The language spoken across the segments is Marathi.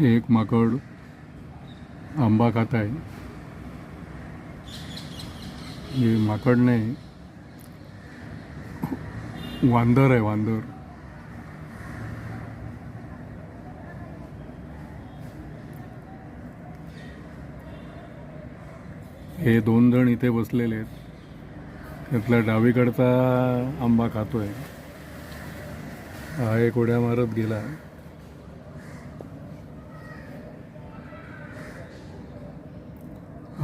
एक माकड आंबा खात आहे. हे माकड नाही वांदर आहे वांदर. हे दोन जण इथे बसलेले आहेत. त्यातला डावीकडचा आंबा खातोय. हा एक उड्या मारत गेला.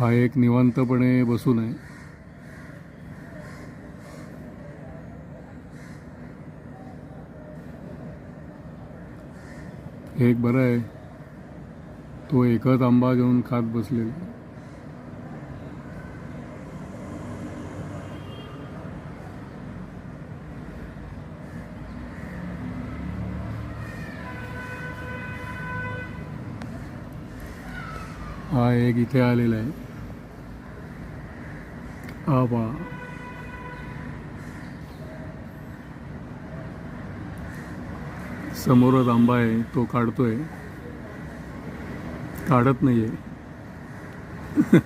हा एक निवांतपणे बसून आहे. एक बरं आहे. तो एकच आंबा घेऊन खात बसलेला हा एक इथे आलेला आहे. Aber समोरच आंबा आहे तो काढतोय. काढत नाहीये.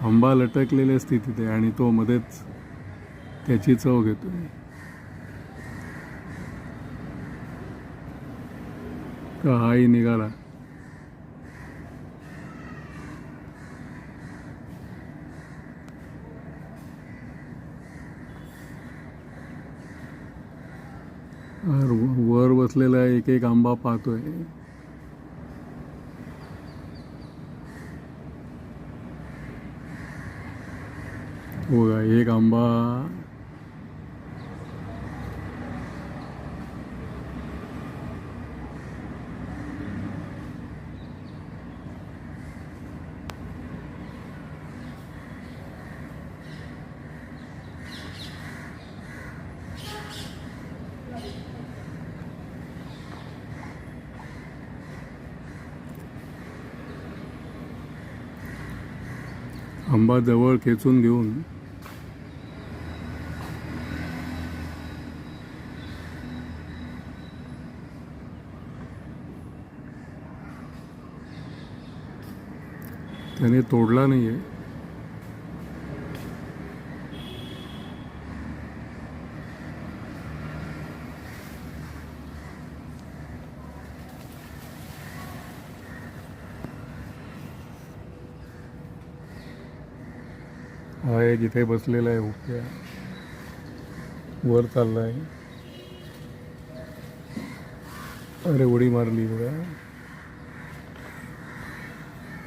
आंबा लटकलेले स्थितीत आहे आणि तो मध्येच त्याची चव घेतोय. का हाही निघाला. वर बसलेला एक एक आंबा पाहतोय. बघा एक आंबा आंबा जवळ खेचून घेऊन. त्याने तोडला नाही आहे आहे जिथे बसलेला आहे उभ्या. वर चाललाय. अरे उडी मारली बघा.